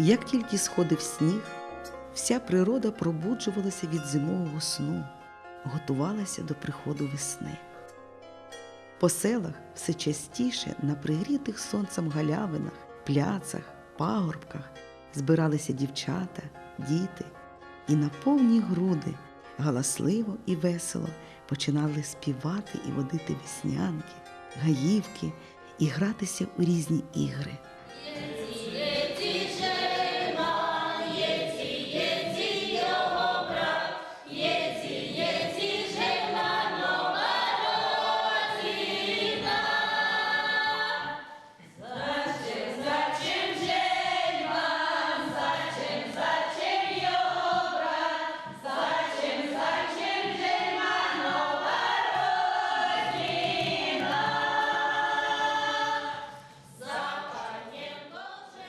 Як тільки сходив сніг, вся природа пробуджувалася від зимового сну, готувалася до приходу весни. По селах все частіше на пригрітих сонцем галявинах, пляцах, пагорбках збиралися дівчата, діти і на повні груди галасливо і весело починали співати і водити веснянки, гаївки і гратися у різні ігри.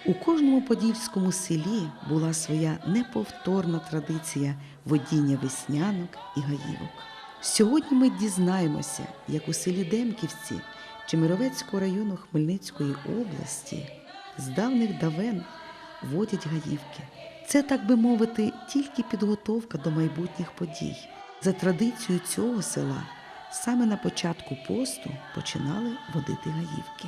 У кожному подільському селі була своя неповторна традиція водіння веснянок і гаївок. Сьогодні ми дізнаємося, як у селі Демківці Чемеровецького району Хмельницької області з давних давен водять гаївки. Це, так би мовити, тільки підготовка до майбутніх подій. За традицією цього села саме на початку посту починали водити гаївки.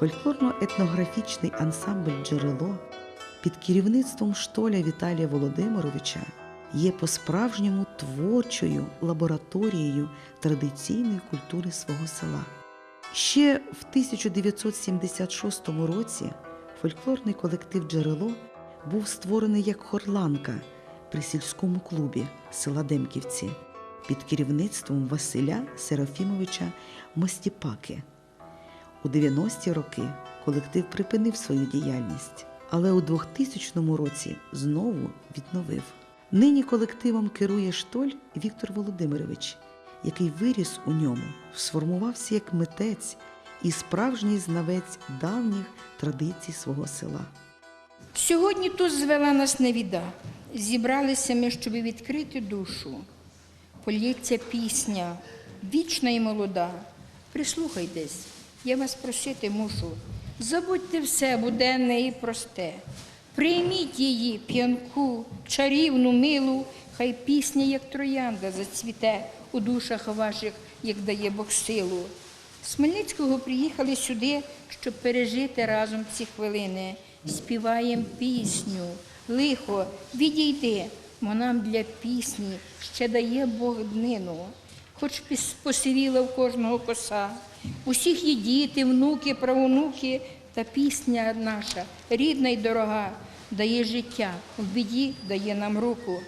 Фольклорно-етнографічний ансамбль Джерело під керівництвом штоля Віталія Володимировича є по-справжньому творчою лабораторією традиційної культури свого села. Ще в 1976 році фольклорний колектив Джерело був створений як хорланка при сільському клубі села Демківці під керівництвом Василя Серафімовича Мостіпаки. У 90-ті роки колектив припинив свою діяльність, але у 2000 році знову відновив. Нині колективом керує штоль Віктор Володимирович, який виріс у ньому, сформувався як митець і справжній знавець давніх традицій свого села. Сьогодні тут звела нас невіда. Зібралися ми, щоб відкрити душу. Полється пісня, вічна і молода. Прислухайтесь, я вас просити мушу. Забудьте все буденне і просте. Прийміть її п'янку, чарівну, милу, хай пісня, як троянда, зацвіте у душах ваших, як дає Бог силу. З Хмельницького приїхали сюди, щоб пережити разом ці хвилини. Співаємо пісню, лихо, відійди, бо нам для пісні ще дає Бог днину. Хоч посивіла в кожного коса, усіх є діти, внуки, правонуки, та пісня наша, рідна й дорога, дає життя, в біді дає нам руку.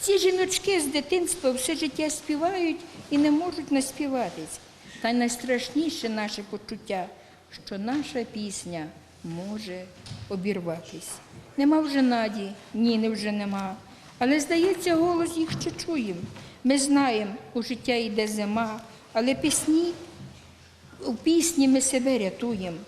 Ці жіночки з дитинства все життя співають і не можуть наспіватись. Та найстрашніше наше почуття, що наша пісня може обірватись. Нема вже наді, ні, не вже нема. Але здається, голос їх ще чуємо. Ми знаємо, у життя йде зима, але пісні у пісні ми себе рятуємо.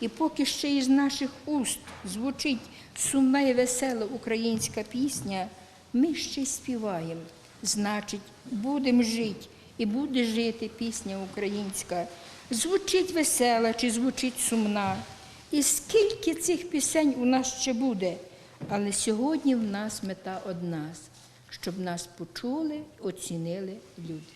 І поки ще із наших уст звучить сумна і весела українська пісня, ми ще й співаємо. Значить, будемо жити і буде жити пісня українська. Звучить весела чи звучить сумна. І скільки цих пісень у нас ще буде, але сьогодні в нас мета одна, щоб нас почули, оцінили люди.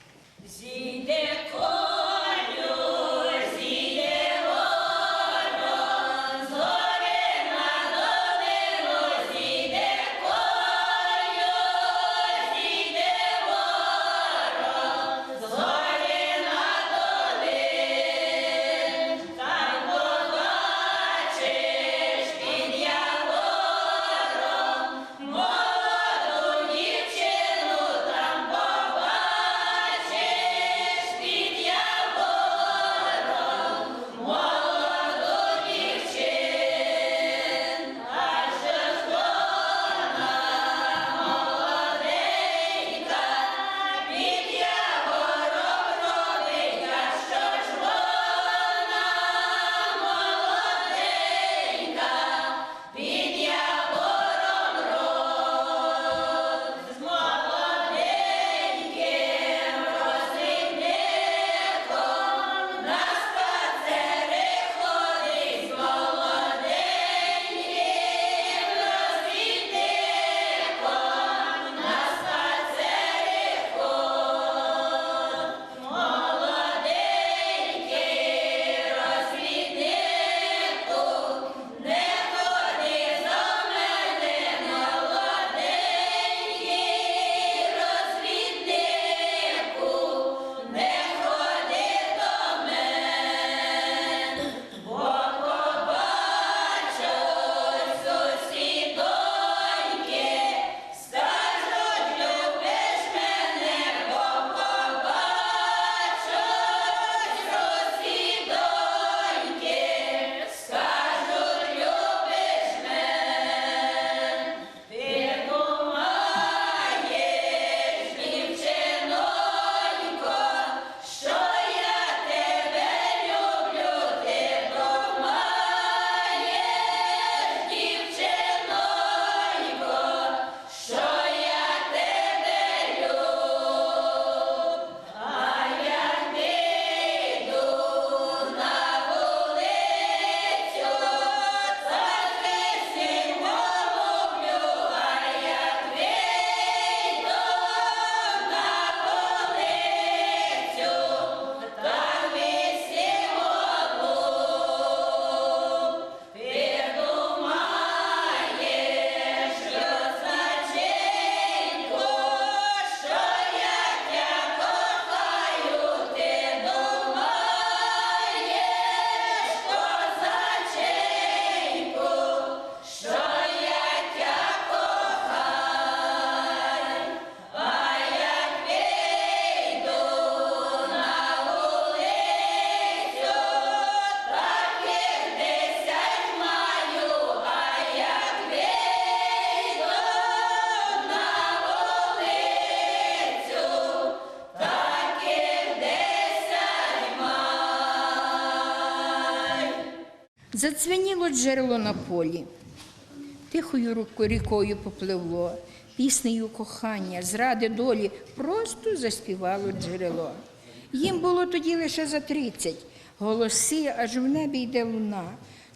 Задзвеніло джерело на полі, тихою рікою попливло, піснею кохання, зради долі, просто заспівало джерело. Їм було тоді лише за тридцять, голоси, аж в небі йде луна.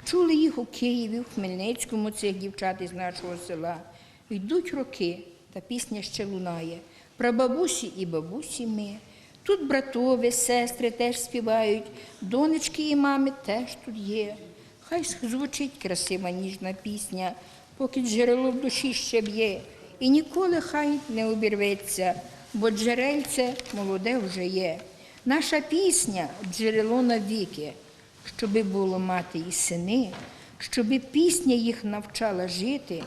Чули їх у Києві, в Хмельницькому, цих дівчат із нашого села. Йдуть роки, та пісня ще лунає. Про бабусі і бабусі ми. Тут братові, сестри теж співають, донечки і мами теж тут є. Хай звучить красива ніжна пісня, поки джерело в душі ще б'є, і ніколи хай не обірветься, бо джерельце молоде вже є. Наша пісня джерело навіки, щоби було мати і сини, щоби пісня їх навчала жити,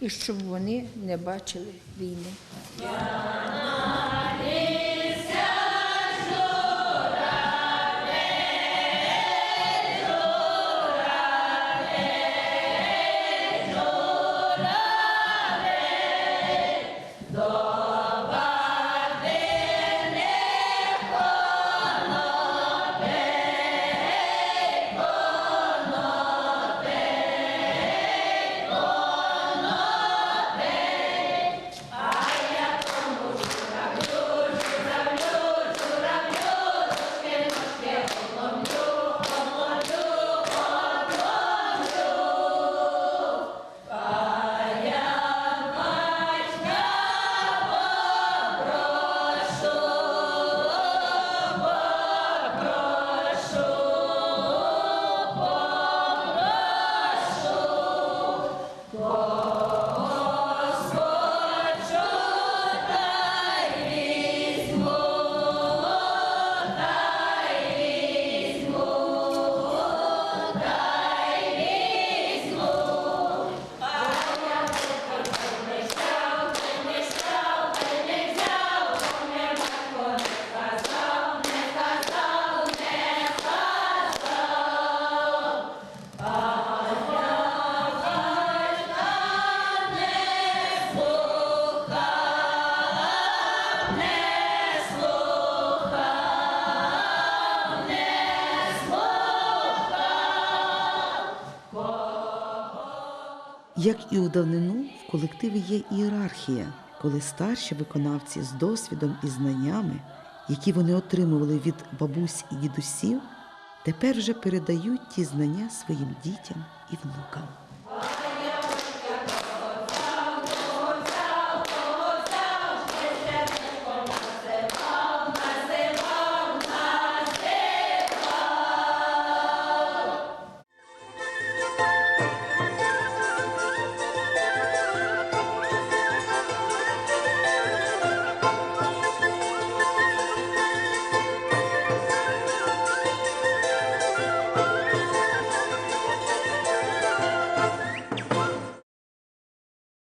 і щоб вони не бачили війни. Як і у давнину, в колективі є ієрархія, коли старші виконавці з досвідом і знаннями, які вони отримували від бабусь і дідусів, тепер вже передають ті знання своїм дітям і внукам.